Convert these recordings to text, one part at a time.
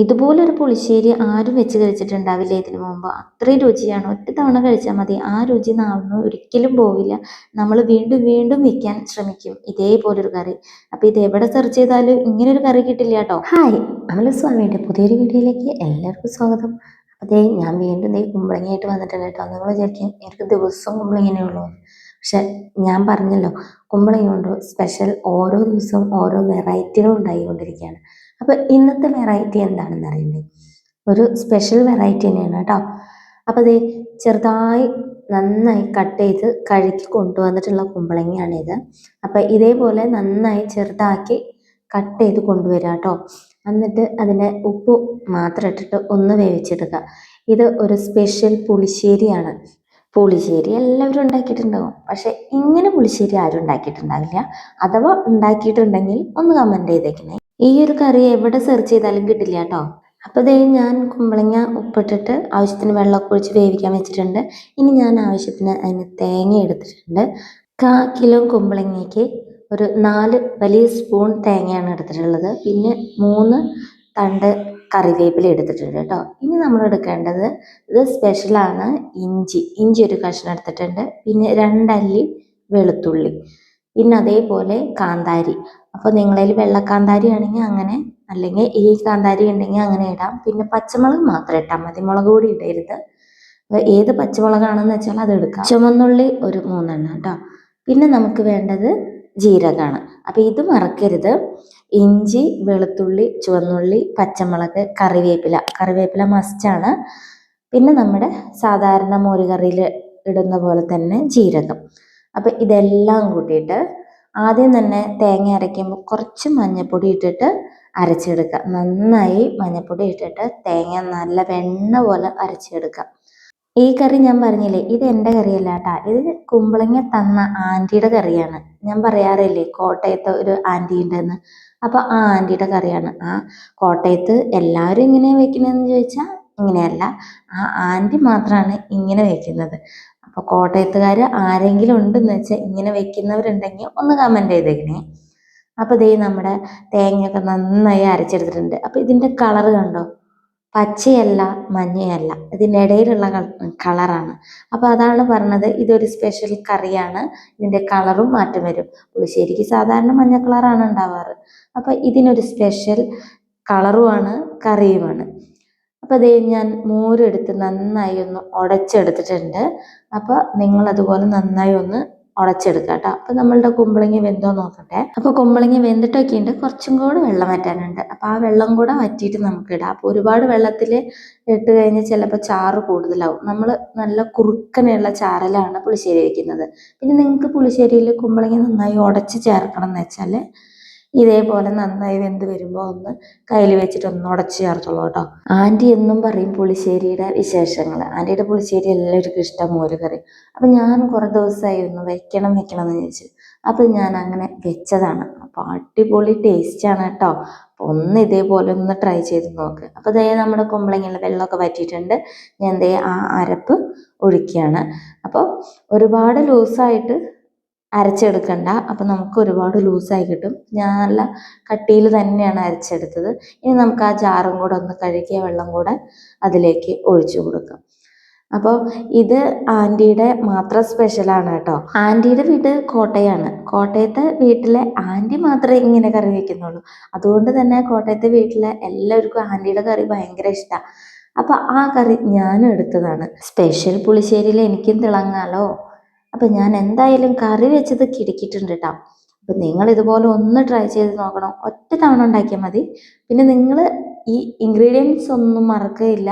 ഇതുപോലൊരു പുളിശ്ശേരി ആരും വെച്ച് കഴിച്ചിട്ടുണ്ടാവില്ല. ഇതിനു മുമ്പ് അത്രയും രുചിയാണ്. ഒറ്റ തവണ കഴിച്ചാൽ മതി. ആ രുചി നാവിന് ഒരിക്കലും പോവില്ല. നമ്മൾ വീണ്ടും വീണ്ടും വെക്കാൻ ശ്രമിക്കും. ഇതേപോലൊരു കറി. അപ്പോൾ ഇത് എവിടെ സെർച്ച് ചെയ്താലും ഇങ്ങനൊരു കറി കിട്ടില്ല കേട്ടോ. ഹായ്. അമല സ്വാമിയുടെ പുതിയൊരു വീഡിയോയിലേക്ക് എല്ലാവർക്കും സ്വാഗതം. അതേ ഞാൻ വീണ്ടും ദേ കുമ്പളങ്ങയായിട്ട് വന്നിട്ടുണ്ട് കേട്ടോ. നിങ്ങൾ വിചാരിക്കും എനിക്ക് ദിവസവും കുമ്പളങ്ങനെ ഉള്ളൂ. പക്ഷെ ഞാൻ പറഞ്ഞല്ലോ കുമ്പളങ്ങ കൊണ്ട് സ്പെഷ്യൽ ഓരോ ദിവസവും ഓരോ വെറൈറ്റികൾ ഉണ്ടായിക്കൊണ്ടിരിക്കുകയാണ്. അപ്പോൾ ഇന്നത്തെ വെറൈറ്റി എന്താണെന്ന് അറിയണ്ടേ ഒരു സ്പെഷ്യൽ വെറൈറ്റി തന്നെയാണ് കേട്ടോ. അപ്പോൾ അതേ ചെറുതായി നന്നായി കട്ട് ചെയ്ത് കഴുകി കൊണ്ടുവന്നിട്ടുള്ള കുമ്പളങ്ങയാണിത് അപ്പോൾ ഇതേപോലെ നന്നായി ചെറുതാക്കി കട്ട് ചെയ്ത് കൊണ്ടുവരിക കേട്ടോ. എന്നിട്ട് അതിനെ ഉപ്പ് മാത്രം ഇട്ടിട്ട് ഒന്ന് വേവിച്ചെടുക്കുക. ഇത് ഒരു സ്പെഷ്യൽ പുളിശ്ശേരിയാണ്. പുളിശ്ശേരി എല്ലാവരും ഉണ്ടാക്കിയിട്ടുണ്ടാകും പക്ഷെ ഇങ്ങനെ പുളിശ്ശേരി ആരും ഉണ്ടാക്കിയിട്ടുണ്ടാവില്ല. അഥവാ ഉണ്ടാക്കിയിട്ടുണ്ടെങ്കിൽ ഒന്ന് കമന്റ് ചെയ്തേക്കണേ. ഈ ഒരു കറി എവിടെ സെർച്ച് ചെയ്താലും കിട്ടില്ല കേട്ടോ അപ്പോൾ ദേ ഞാൻ കുമ്പളങ്ങ ഉപ്പിട്ടിട്ട് ആവശ്യത്തിന് വെള്ളമൊക്കെ ഒഴിച്ച് വേവിക്കാൻ വെച്ചിട്ടുണ്ട്. ഇനി ഞാൻ ആവശ്യത്തിന് അതിന് തേങ്ങ എടുത്തിട്ടുണ്ട്. കാ കിലോ കുമ്പളങ്ങയ്ക്ക് ഒരു നാല് വലിയ സ്പൂൺ തേങ്ങയാണ് എടുത്തിട്ടുള്ളത്. പിന്നെ മൂന്ന് തണ്ട് കറിവേപ്പില എടുത്തിട്ടുണ്ട് കേട്ടോ ഇനി നമ്മൾ എടുക്കേണ്ടത് ഇത് സ്പെഷ്യലാണ് ഇഞ്ചി. ഇഞ്ചി ഒരു കഷ്ണം എടുത്തിട്ടുണ്ട്. പിന്നെ രണ്ടല്ലി വെളുത്തുള്ളി. പിന്നെ അതേപോലെ കാന്താരി. അപ്പോൾ നിങ്ങളതിൽ വെള്ളക്കാന്താരി ആണെങ്കിൽ അങ്ങനെ അല്ലെങ്കിൽ ഈ കാന്താരി ഉണ്ടെങ്കിൽ അങ്ങനെ ഇടാം. പിന്നെ പച്ചമുളക് മാത്രം ഇട്ടാൽ മതി. മുളക് പൊടി ഇടരുത്. ഏത് പച്ചമുളകാണെന്ന് വെച്ചാൽ അത് എടുക്കാം. ചുമന്നുള്ളി ഒരു മൂന്നെണ്ണം കേട്ടോ. പിന്നെ നമുക്ക് വേണ്ടത് ജീരകമാണ്. അപ്പോൾ ഇത് മറക്കരുത്. ഇഞ്ചി വെളുത്തുള്ളി ചുവന്നുള്ളി പച്ചമുളക് കറിവേപ്പില. കറിവേപ്പില മസ്റ്റാണ് പിന്നെ നമ്മുടെ സാധാരണ മോരുകറിയിൽ ഇടുന്ന പോലെ തന്നെ ജീരകം. അപ്പോൾ ഇതെല്ലാം കൂട്ടിയിട്ട് ആദ്യം തന്നെ തേങ്ങ അരയ്ക്കുമ്പോൾ കുറച്ച് മഞ്ഞൾപ്പൊടി ഇട്ടിട്ട് അരച്ചെടുക്കുക. നന്നായി മഞ്ഞൾപ്പൊടി ഇട്ടിട്ട് തേങ്ങ നല്ല വെണ്ണ പോലെ അരച്ചെടുക്കുക. ഈ കറി ഞാൻ പറഞ്ഞില്ലേ ഇത് എന്റെ കറിയല്ല കേട്ടാ. ഇത് കുമ്പളങ്ങ തന്ന ആന്റിയുടെ കറിയാണ്. ഞാൻ പറയാറില്ലേ കോട്ടയത്ത് ഒരു ആന്റി ഉണ്ടെന്ന്. അപ്പോൾ ആ ആന്റിയുടെ കറിയാണ്. ആ കോട്ടയത്ത് എല്ലാവരും ഇങ്ങനെ വെക്കുന്നതെന്ന് ചോദിച്ചാൽ ഇങ്ങനെയല്ല. ആ ആന്റി മാത്രമാണ് ഇങ്ങനെ വെക്കുന്നത്. അപ്പോൾ കോട്ടയത്തുകാർ ആരെങ്കിലും ഉണ്ടെന്ന് വെച്ചാൽ ഇങ്ങനെ വെക്കുന്നവരുണ്ടെങ്കിൽ ഒന്ന് കമന്റ് ചെയ്തേക്കണേ. അപ്പോൾ ദേ നമ്മുടെ തേങ്ങയൊക്കെ നന്നായി അരച്ചെടുത്തിട്ടുണ്ട്. അപ്പോൾ ഇതിന്റെ കളർ കണ്ടോ? പച്ചയല്ല മഞ്ഞയല്ല. ഇതിന്റെ ഇടയിലുള്ള കളറാണ് അപ്പോൾ അതാണ് പറഞ്ഞത് ഇതൊരു സ്പെഷ്യൽ കറിയാണ്. ഇതിന്റെ കളറും മാറ്റം വരും. പുളിശ്ശേരിക്ക് സാധാരണ മഞ്ഞ കളറാണ് ഉണ്ടാവാറ്. അപ്പോൾ ഇതിനൊരു സ്പെഷ്യൽ കളറുമാണ് കറിയുമാണ് അപ്പോൾ അതേ ഞാൻ മോരെടുത്ത് നന്നായി ഒന്ന് ഉടച്ചെടുത്തിട്ടുണ്ട് അപ്പോൾ നിങ്ങൾ അതുപോലെ നന്നായി ഒന്ന് ഉടച്ചെടുക്കുക കേട്ടോ. അപ്പോൾ നമ്മളുടെ കുമ്പളങ്ങി വെന്തോ നോക്കട്ടെ. അപ്പോൾ കുമ്പളങ്ങി വെന്തിട്ടൊക്കെ ഉണ്ട് കുറച്ചും കൂടെ വെള്ളം വറ്റാനുണ്ട്. അപ്പോൾ ആ വെള്ളം കൂടെ വറ്റിയിട്ട് നമുക്ക് ഇടാം. അപ്പോൾ ഒരുപാട് വെള്ളത്തിൽ ഇട്ട് കഴിഞ്ഞാൽ ചിലപ്പോൾ ചാറ് കൂടുതലാവും. നമ്മൾ നല്ല കുറുക്കനെയുള്ള ചാറിലാണ് പുളിശ്ശേരി വയ്ക്കുന്നത് പിന്നെ നിങ്ങൾക്ക് പുളിശ്ശേരിയിൽ കുമ്പളങ്ങി നന്നായി ഉടച്ച് ചേർക്കണം എന്ന് വെച്ചാൽ ഇതേപോലെ നന്നായി വെന്ത് വരുമ്പോൾ ഒന്ന് കയ്യിൽ വെച്ചിട്ട് ഒന്ന് ഉടച്ച് ചേർത്തോളൂ കേട്ടോ. ആന്റി എന്നും പറയും പുളിശ്ശേരിയുടെ വിശേഷങ്ങൾ ആന്റിയുടെ പുളിശ്ശേരി എല്ലാവർക്കും ഇഷ്ടം മോരുകറി അപ്പം ഞാൻ കുറേ ദിവസമായിരുന്നു വെക്കണം വെക്കണം എന്ന് ചോദിച്ചു അപ്പം ഞാൻ അങ്ങനെ വെച്ചതാണ്. അപ്പോൾ അടിപൊളി ടേസ്റ്റാണ് കേട്ടോ. ഒന്ന് ഇതേപോലെ ഒന്ന് ട്രൈ ചെയ്ത് നോക്ക്. അപ്പോൾ ദേ നമ്മുടെ കുമ്പളങ്ങയിലെ വെള്ളമൊക്കെ വറ്റിയിട്ടുണ്ട്. ഞാൻ ദേ ആ അരപ്പ് ഒഴിക്കുകയാണ്. അപ്പോൾ ഒരുപാട് ലൂസായിട്ട് അരച്ചെടുക്കണ്ട. അപ്പം നമുക്ക് ഒരുപാട് ലൂസായി കിട്ടും. ഞാൻ നല്ല കട്ടിയിൽ തന്നെയാണ് അരച്ചെടുത്തത്. ഇനി നമുക്ക് ആ ജാറും കൂടെ ഒന്ന് കഴുകിയ വെള്ളം കൂടെ അതിലേക്ക് ഒഴിച്ചു കൊടുക്കാം. അപ്പോൾ ഇത് ആന്റിയുടെ മാത്രം സ്പെഷ്യലാണ് കേട്ടോ. ആന്റിയുടെ വീട് കോട്ടയാണ്. കോട്ടയത്തെ വീട്ടിലെ ആന്റി മാത്രമേ ഇങ്ങനെ കറി വയ്ക്കുന്നുള്ളൂ അതുകൊണ്ട് തന്നെ കോട്ടയത്തെ വീട്ടിലെ എല്ലാവർക്കും ആന്റിയുടെ കറി ഭയങ്കര ഇഷ്ടമാണ് അപ്പോൾ ആ കറി ഞാനും എടുത്തതാണ്. സ്പെഷ്യൽ പുളിശ്ശേരിയിൽ എനിക്കും തിളങ്ങാലോ? അപ്പം ഞാൻ എന്തായാലും കറി വെച്ചത് കിടക്കിയിട്ടുണ്ട് കേട്ടോ അപ്പം നിങ്ങൾ ഇതുപോലെ ഒന്ന് ട്രൈ ചെയ്ത് നോക്കണം. ഒറ്റ തവണ ഉണ്ടാക്കിയാൽ മതി. പിന്നെ നിങ്ങൾ ഈ ഇൻഗ്രീഡിയൻസ് ഒന്നും മറക്കുകയില്ല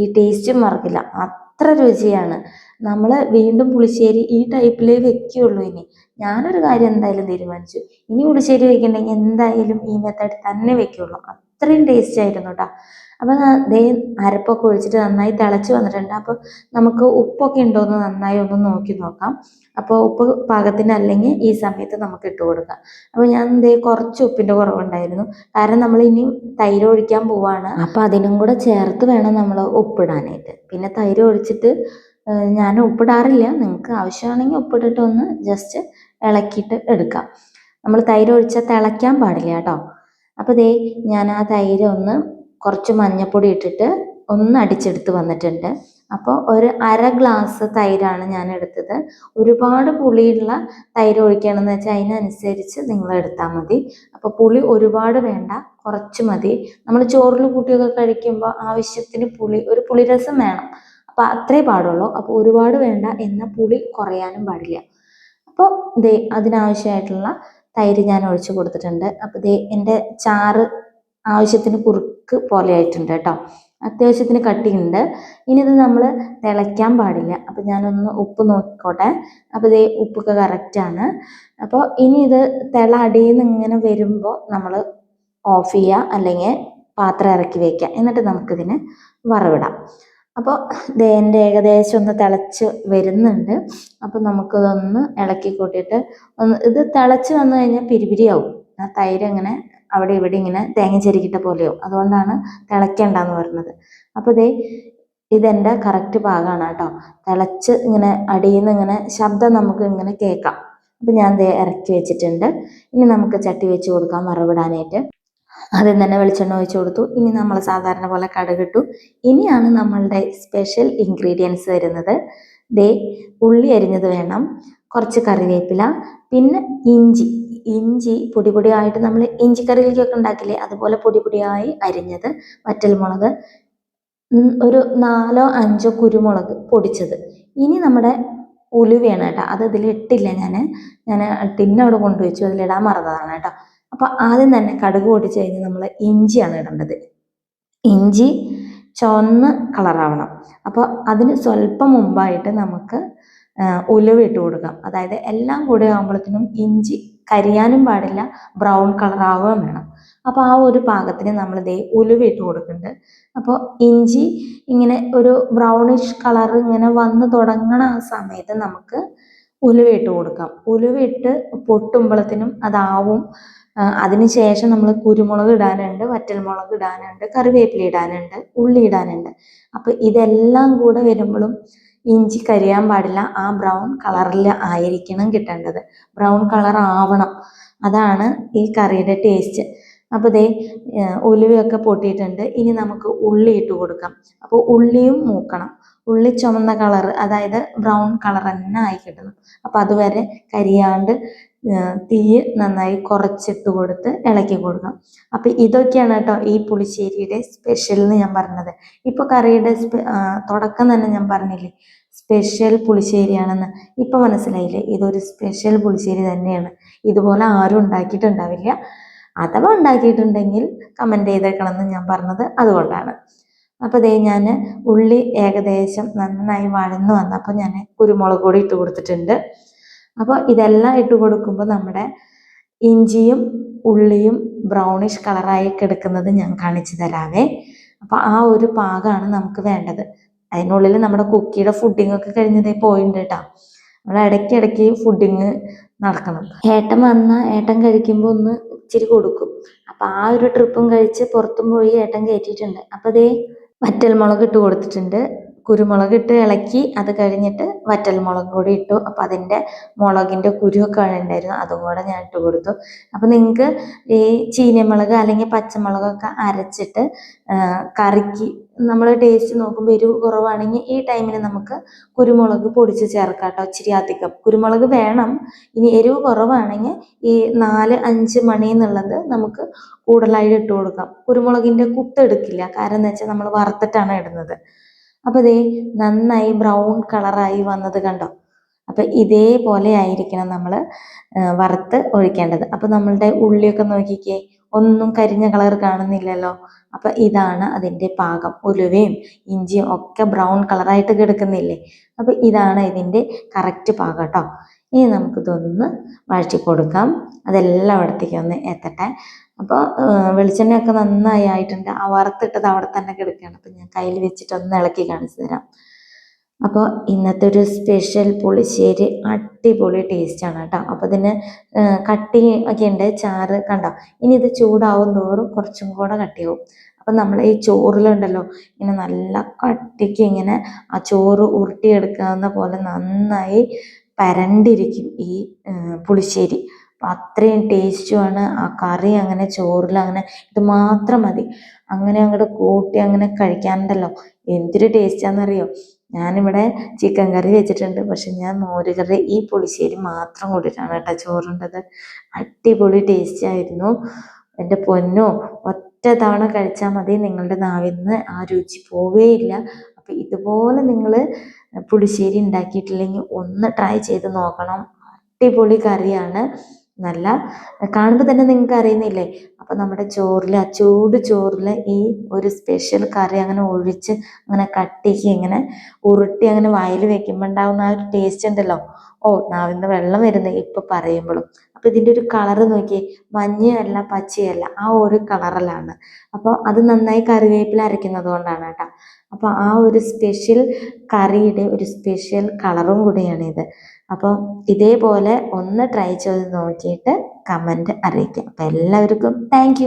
ഈ ടേസ്റ്റും മറക്കില്ല. അത്ര രുചിയാണ്. നമ്മൾ വീണ്ടും പുളിശ്ശേരി ഈ ടൈപ്പിലേ വെക്കുകയുള്ളൂ ഇനി. ഞാനൊരു കാര്യം എന്തായാലും തീരുമാനിച്ചു. ഇനി പുളിശ്ശേരി വെക്കുന്നെങ്കിൽ എന്തായാലും ഈ മെത്തേഡ് തന്നെ വെക്കുകയുള്ളൂ അത്രയും ടേസ്റ്റ് ആയിരുന്നു കേട്ടോ അപ്പോൾ ദേ അരപ്പൊക്കെ ഒഴിച്ചിട്ട് നന്നായി തിളച്ച് വന്നിട്ടുണ്ട്. അപ്പോൾ നമുക്ക് ഉപ്പൊക്കെ ഉണ്ടോ എന്ന് നന്നായി ഒന്ന് നോക്കി നോക്കാം. അപ്പോൾ ഉപ്പ് പാകത്തിന് അല്ലെങ്കിൽ ഈ സമയത്ത് നമുക്ക് ഇട്ട് കൊടുക്കാം. അപ്പോൾ ഞാൻ ദേ കുറച്ച് ഉപ്പിന്റെ കുറവുണ്ടായിരുന്നു. കാരണം നമ്മൾ ഇനി തൈര് ഒഴിക്കാൻ പോവാണ്. അപ്പോൾ അതിനും കൂടെ ചേർത്ത് വേണം നമ്മൾ ഉപ്പിടാനായിട്ട്. പിന്നെ തൈര് ഒഴിച്ചിട്ട് ഞാൻ ഉപ്പിടാറില്ല. നിങ്ങൾക്ക് ആവശ്യമാണെങ്കിൽ ഉപ്പിട്ടിട്ട് ഒന്ന് ജസ്റ്റ് ഇളക്കിയിട്ട് എടുക്കാം. നമ്മൾ തൈര് ഒഴിച്ചാൽ തിളയ്ക്കാൻ പാടില്ല കേട്ടോ. അപ്പോൾ ദേ ഞാൻ ആ തൈര് ഒന്ന് കുറച്ച് മഞ്ഞൾപ്പൊടി ഇട്ടിട്ട് ഒന്ന് അടിച്ചെടുത്ത് വന്നിട്ടുണ്ട്. അപ്പോൾ ഒരു അര ഗ്ലാസ് തൈരാണ് ഞാൻ എടുത്തത്. ഒരുപാട് പുളിയുള്ള തൈര് ഒഴിക്കുകയാണെന്ന് വെച്ചാൽ അതിനനുസരിച്ച് നിങ്ങൾ എടുത്താൽ മതി. അപ്പോൾ പുളി ഒരുപാട് വേണ്ട കുറച്ച് മതി. നമ്മൾ ചോറിൽ കൂട്ടിയൊക്കെ കഴിക്കുമ്പോൾ ആവശ്യത്തിന് പുളി ഒരു പുളിരസം വേണം. അപ്പോൾ അത്രേ പാടുള്ളൂ. അപ്പോൾ ഒരുപാട് വേണ്ട എന്നാൽ പുളി കുറയാനും പാടില്ല. അപ്പോൾ ദേ അതിനാവശ്യമായിട്ടുള്ള തൈര് ഞാൻ ഒഴിച്ചു കൊടുത്തിട്ടുണ്ട്. അപ്പോൾ ദേ എന്റെ ചാറ് ആവശ്യത്തിന് കുറുക്ക് പോലെ ആയിട്ടുണ്ട് കേട്ടോ. അത്യാവശ്യത്തിന് കട്ടിയുണ്ട്. ഇനി ഇത് നമ്മൾ തിളയ്ക്കാൻ പാടില്ല. അപ്പോൾ ഞാനൊന്ന് ഉപ്പ് നോക്കിക്കോട്ടെ അപ്പോൾ ഇതേ ഉപ്പൊക്കെ കറക്റ്റാണ് അപ്പോൾ ഇനി ഇത് തിള അടിയിൽ നിന്ന് ഇങ്ങനെ വരുമ്പോൾ നമ്മൾ ഓഫ് ചെയ്യുക അല്ലെങ്കിൽ പാത്രം ഇറക്കി വയ്ക്കുക എന്നിട്ട് നമുക്കിതിന് വറവിടാം. അപ്പോൾ ദേ എന്റെ ഏകദേശം ഒന്ന് തിളച്ച് വരുന്നുണ്ട്. അപ്പോൾ നമുക്കിതൊന്ന് ഇളക്കി കൂട്ടിയിട്ട് ഒന്ന് ഇത് തിളച്ച് വന്നു കഴിഞ്ഞാൽ പിരിപിരിയാവും. ആ തൈര് ഇങ്ങനെ അവിടെ ഇവിടെ ഇങ്ങനെ തേങ്ങ ചെരുക്കിട്ട പോലെയോ. അതുകൊണ്ടാണ് തിളയ്ക്കണ്ടെന്ന് പറഞ്ഞത്. അപ്പോൾ ദേ ഇതെന്റെ കറക്റ്റ് പാകമാണ് കേട്ടോ. തിളച്ച് ഇങ്ങനെ അടിയിൽ നിന്ന് ഇങ്ങനെ ശബ്ദം നമുക്ക് ഇങ്ങനെ കേൾക്കാം. അപ്പം ഞാൻ ദേ ഇറക്കി വെച്ചിട്ടുണ്ട്. ഇനി നമുക്ക് ചട്ടി വെച്ച് കൊടുക്കാം മറവിടാനായിട്ട് ആദ്യം തന്നെ വെളിച്ചെണ്ണ ഒഴിച്ചു കൊടുത്തു. ഇനി നമ്മൾ സാധാരണ പോലെ കടുകിട്ടു. ഇനിയാണ് നമ്മളുടെ സ്പെഷ്യൽ ഇൻഗ്രീഡിയൻസ് വരുന്നത്. ദേ ഉള്ളി അരിഞ്ഞത് വേണം. കുറച്ച് കറിവേപ്പില. പിന്നെ ഇഞ്ചി. ഇഞ്ചി പൊടി പൊടിയായിട്ട് നമ്മൾ ഇഞ്ചിക്കറിയിലേക്കൊക്കെ ഉണ്ടാക്കില്ലേ? അതുപോലെ പൊടി പൊടിയായി അരിഞ്ഞത് വറ്റൽമുളക് ഒരു നാലോ അഞ്ചോ കുരുമുളക് പൊടിച്ചത്. ഇനി നമ്മുടെ ഉലുവയാണ് കേട്ടോ. അത് ഇതിൽ ഇട്ടില്ല ഞാൻ ഞാൻ ടിന്നവിടെ കൊണ്ടുവച്ചു. അതിലിടാൻ മറന്നതാണ് കേട്ടോ. അപ്പോൾ ആദ്യം തന്നെ കടുക് പൊടിച്ച് കഴിഞ്ഞ് നമ്മൾ ഇഞ്ചിയാണ് ഇടേണ്ടത്. ഇഞ്ചി ചുവന്ന കളറാവണം. അപ്പോൾ അതിന് സ്വല്പം മുമ്പായിട്ട് നമുക്ക് ആ, ഉലുവ ഇട്ട് കൊടുക്കാം അതായത് എല്ലാം കൂടെ ആകുമ്പോഴത്തേനും ഇഞ്ചി കരിയാനും പാടില്ല ബ്രൗൺ കളറാവുകയും വേണം. അപ്പോൾ ആ ഒരു പാകത്തിന് നമ്മൾ ദേ ഉലുവ ഇട്ട് കൊടുക്കുന്നുണ്ട്. അപ്പോൾ ഇഞ്ചി ഇങ്ങനെ ഒരു ബ്രൗണിഷ് കളർ ഇങ്ങനെ വന്ന് തുടങ്ങണ ആ സമയത്ത് നമുക്ക് ഉലുവ ഇട്ട് കൊടുക്കാം. ഇട്ട് പൊട്ടുമ്പോഴത്തേനും അതാവും. അതിനുശേഷം അതിന് ശേഷം നമ്മൾ കുരുമുളക് ഇടാനുണ്ട് വറ്റൽമുളക് ഇടാനുണ്ട് കറിവേപ്പില ഇടാനുണ്ട് ഉള്ളി ഇടാനുണ്ട്. അപ്പോൾ ഇതെല്ലാം കൂടെ വരുമ്പോഴും ഇഞ്ചി കരിയാൻ പാടില്ല. ആ ബ്രൗൺ കളറിൽ ആയിരിക്കണം കിട്ടേണ്ടത്. ബ്രൗൺ കളർ ആവണം. അതാണ് ഈ കറിയുടെ ടേസ്റ്റ്. അപ്പോൾ ദേ ഉലുവയൊക്കെ പൊട്ടിയിട്ടുണ്ട്. ഇനി നമുക്ക് ഉള്ളി ഇട്ട് കൊടുക്കാം. അപ്പോൾ ഉള്ളിയും മൂക്കണം. ഉള്ളി ചുമന്ന കളർ അതായത് ബ്രൗൺ കളർ തന്നെ ആയി കിട്ടണം. അപ്പോൾ അതുവരെ കരിയാണ്ട് തീ നന്നായി കുറച്ചിട്ട് കൊടുത്ത് ഇളക്കി കൊടുക്കണം അപ്പോൾ ഇതൊക്കെയാണ് കേട്ടോ ഈ പുളിശ്ശേരിയുടെ സ്പെഷ്യൽ എന്ന് ഞാൻ പറഞ്ഞത്. ഇപ്പോൾ കറിയുടെ തുടക്കം തന്നെ ഞാൻ പറഞ്ഞില്ലേ? സ്പെഷ്യൽ പുളിശ്ശേരിയാണെന്ന്. ഇപ്പം മനസ്സിലായില്ലേ? ഇതൊരു സ്പെഷ്യൽ പുളിശ്ശേരി തന്നെയാണ്. ഇതുപോലെ ആരും ഉണ്ടാക്കിയിട്ടുണ്ടാവില്ല. അഥവാ ഉണ്ടാക്കിയിട്ടുണ്ടെങ്കിൽ കമന്റ് ചെയ്തേക്കണമെന്ന് ഞാൻ പറഞ്ഞത് അതുകൊണ്ടാണ്. അപ്പോൾ ദേ ഞാൻ ഉള്ളി ഏകദേശം നന്നായി വഴന്നു വന്നപ്പോൾ ഞാൻ കുരുമുളക് പൊടി ഇട്ട് കൊടുത്തിട്ടുണ്ട്. അപ്പോൾ ഇതെല്ലാം ഇട്ട് കൊടുക്കുമ്പോൾ നമ്മുടെ ഇഞ്ചിയും ഉള്ളിയും ബ്രൗണിഷ് കളറായി കിടക്കുന്നത് ഞാൻ കാണിച്ചു തരാവേ. അപ്പോൾ ആ ഒരു പാകമാണ് നമുക്ക് വേണ്ടത്. അതിനുള്ളിൽ നമ്മുടെ കുക്കിയുടെ ഫുഡിങ് ഒക്കെ കഴിഞ്ഞതേ പോയിട്ടുണ്ട് കേട്ടോ നമ്മൾ ഇടയ്ക്ക് ഇടയ്ക്ക് ഫുഡിങ് നടക്കണം. ഏട്ടൻ വന്നാൽ ഏട്ടൻ കഴിക്കുമ്പോൾ ഒന്ന് ഇച്ചിരി കൊടുക്കും. അപ്പം ആ ഒരു ട്രിപ്പും കഴിച്ച് പുറത്തും പോയി ഏട്ടൻ കയറ്റിയിട്ടുണ്ട് അപ്പോൾ ദേ വറ്റൽമുളക് ഇട്ട് കൊടുത്തിട്ടുണ്ട്. കുരുമുളക് ഇട്ട് ഇളക്കി അത് കഴിഞ്ഞിട്ട് വറ്റൽമുളക് കൂടി ഇട്ടു. അപ്പോൾ അതിന്റെ മുളകിന്റെ കുരുവൊക്കെ ഉണ്ടായിരുന്നു അതും കൂടെ ഞാൻ ഇട്ട് കൊടുത്തു. അപ്പോൾ നിങ്ങൾക്ക് ഈ ചീനമുളക് അല്ലെങ്കിൽ പച്ചമുളകൊക്കെ അരച്ചിട്ട് കറിക്ക് നമ്മൾ ടേസ്റ്റ് നോക്കുമ്പോൾ എരിവ് കുറവാണെങ്കിൽ ഈ ടൈമിൽ നമുക്ക് കുരുമുളക് പൊടിച്ച് ചേർക്കാം കേട്ടോ. ഇച്ചിരി അധികം കുരുമുളക് വേണം. ഇനി എരിവ് കുറവാണെങ്കിൽ ഈ നാല് അഞ്ച് മണി എന്നുള്ളത് നമുക്ക് കൂടുതലായിട്ട് ഇട്ട് കൊടുക്കാം. കുരുമുളകിന്റെ കുത്തെടുക്കില്ല കാരണം എന്ന് വെച്ചാൽ നമ്മൾ വറുത്തിട്ടാണ് ഇടുന്നത്. അപ്പോൾ ഇതേ നന്നായി ബ്രൗൺ കളറായി വന്നത് കണ്ടോ? അപ്പോൾ ഇതേപോലെ ആയിരിക്കണം നമ്മൾ വറുത്ത് ഒഴിക്കേണ്ടത്. അപ്പോൾ നമ്മളുടെ ഉള്ളിയൊക്കെ നോക്കിക്കേ ഒന്നും കരിഞ്ഞ കളർ കാണുന്നില്ലല്ലോ. അപ്പം ഇതാണ് അതിന്റെ പാകം. ഉലുവയും ഇഞ്ചിയും ഒക്കെ ബ്രൗൺ കളറായിട്ട് കിടക്കുന്നില്ലേ? അപ്പം ഇതാണ് ഇതിന്റെ കറക്റ്റ് പാകം കേട്ടോ. ഇനി നമുക്കിതൊന്ന് വഴറ്റി കൊടുക്കാം. അതെല്ലാം അവിടത്തേക്ക് ഒന്ന് എത്തട്ടെ. അപ്പോൾ വെളിച്ചെണ്ണയൊക്കെ നന്നായി ആയിട്ടുണ്ട്. ആ വറുത്തിട്ടത് അവിടെ തന്നെ കിടക്കുകയാണ്. അപ്പം ഞാൻ കയ്യിൽ വെച്ചിട്ട് ഒന്ന് ഇളക്കി കാണിച്ചു തരാം. അപ്പോൾ ഇന്നത്തെ ഒരു സ്പെഷ്യൽ പുളിശ്ശേരി അടിപൊളി ടേസ്റ്റാണ് കേട്ടോ. അപ്പോൾ ഇതിന് കട്ടി ഒക്കെ ഉണ്ട്. ചാറ് കണ്ടോ? ഇനി ഇത് ചൂടാവും തോറും കുറച്ചും കൂടെ കട്ടിയാവും. അപ്പം നമ്മൾ ഈ ചോറിലുണ്ടല്ലോ ഇങ്ങനെ നല്ല കട്ടിക്ക് ഇങ്ങനെ ആ ചോറ് ഉരുട്ടിയെടുക്കാവുന്ന പോലെ നന്നായി പരണ്ടിരിക്കും ഈ പുളിശ്ശേരി. അപ്പം അത്രയും ടേസ്റ്റുമാണ് ആ കറി അങ്ങനെ ചോറിൽ അങ്ങനെ ഇത് മാത്രം മതി. അങ്ങനെ അങ്ങോട്ട് കൂട്ടി അങ്ങനെ കഴിക്കാനുണ്ടല്ലോ. എന്തൊരു ടേസ്റ്റാണെന്നറിയോ ഞാനിവിടെ ചിക്കൻ കറി വെച്ചിട്ടുണ്ട്. പക്ഷെ ഞാൻ മോര് കറി ഈ പുളിശ്ശേരി മാത്രം കൂട്ടിയിട്ടാണ് കേട്ടോ ചോറുണ്ടത്. അടിപൊളി ടേസ്റ്റ് ആയിരുന്നു. എന്റെ പൊന്നോ ഒറ്റ തവണ കഴിച്ചാൽ മതി. നിങ്ങളുടെ നാവിൽ നിന്ന് ആ രുചി പോവേയില്ല. അപ്പം ഇതുപോലെ നിങ്ങൾ പുളിശ്ശേരി ഉണ്ടാക്കിയിട്ടില്ലെങ്കിൽ ഒന്ന് ട്രൈ ചെയ്ത് നോക്കണം. അടിപൊളി കറിയാണ്. നല്ല കാണുമ്പോൾ തന്നെ നിങ്ങൾക്ക് അറിയുന്നില്ലേ? അപ്പോൾ നമ്മുടെ ചോറിൽ ആ ചൂട് ചോറിൽ ഈ ഒരു സ്പെഷ്യൽ കറി അങ്ങനെ ഒഴിച്ച് അങ്ങനെ കട്ടിക്ക് ഇങ്ങനെ ഉരുട്ടി അങ്ങനെ വായിൽ വെക്കുമ്പോൾ ഉണ്ടാകുന്ന ആ ഒരു ടേസ്റ്റ് ഉണ്ടല്ലോ. ഓ നാവിന്ന് വെള്ളം വരുന്നത് ഇപ്പോൾ പറയുമ്പോഴും അപ്പോൾ ഇതിന്റെ ഒരു കളറ് നോക്കി മഞ്ഞയല്ല പച്ചയല്ല ആ ഒരു കളറിലാണ് അപ്പോൾ അത് നന്നായി കറിവേപ്പില അരയ്ക്കുന്നത് കൊണ്ടാണ് കേട്ടോ. അപ്പോൾ ആ ഒരു സ്പെഷ്യൽ കറിയുടെ ഒരു സ്പെഷ്യൽ കളറും കൂടിയാണ് ഇത്. അപ്പോൾ ഇതേപോലെ ഒന്ന് ട്രൈ ചെയ്ത് നോക്കിയിട്ട് കമന്റ് അറിയിക്കുക. അപ്പോൾ എല്ലാവർക്കും താങ്ക്